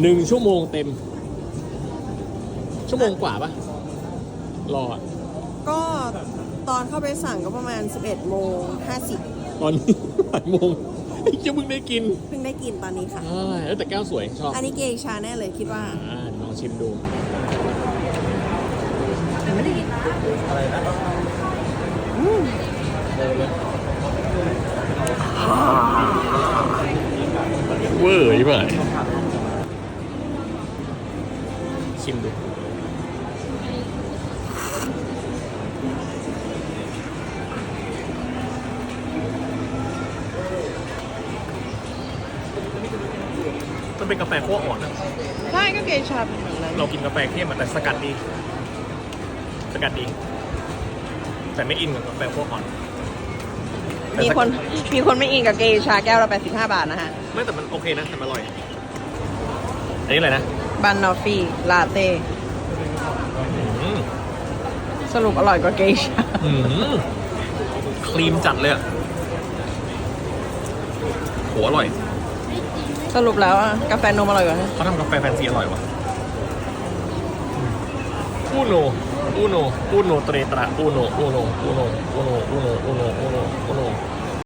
หนึ่งชั่วโมงเต็ม ชั่วโมงกว่าปะรออะก็ตอนเข้าไปสั่งก็ประมาณ 11 โมง 50 ตอนนี้ บ่ายโมงไอ้เจ้ามึงได้กินเพิ่งได้กินตอนนี้ค่ะใช่เอ้ยแต่แก้วสวยชอบอันนี้เกย์ชาแน่เลยคิดว่า อ่าลองชิมดูเวอร์ยี่ป่ะ ชิมดูมันเป็นกาแฟขั้วอ่อนนะใช่ก็เกย์ชาเป็นแบบนั้นเรากินกาแฟเข้มอะแต่สกัดดี สกัดดี แต่ไม่อินกับกาแฟพวกอ่อนแต่มีสกัดคนมีคนไม่อินกับเกย์ชาแก้วละ85บาทนะฮะ ไม่แต่มันโอเคนะแต่มันอร่อย อันนี้อะไรนะ บันนอฟฟี่ลาเต้สรุปอร่อยกว่าเกชาครีมจัดเลยอะโหอร่อย สรุปแล้วกาแฟนมอร่อยกว่าเขาทำกาแฟแฟนซีอร่อยว่ะอูโนอูโนอูโนเตรตระอูโนอูโนอูโนอูโนอูโนอูโนอูโน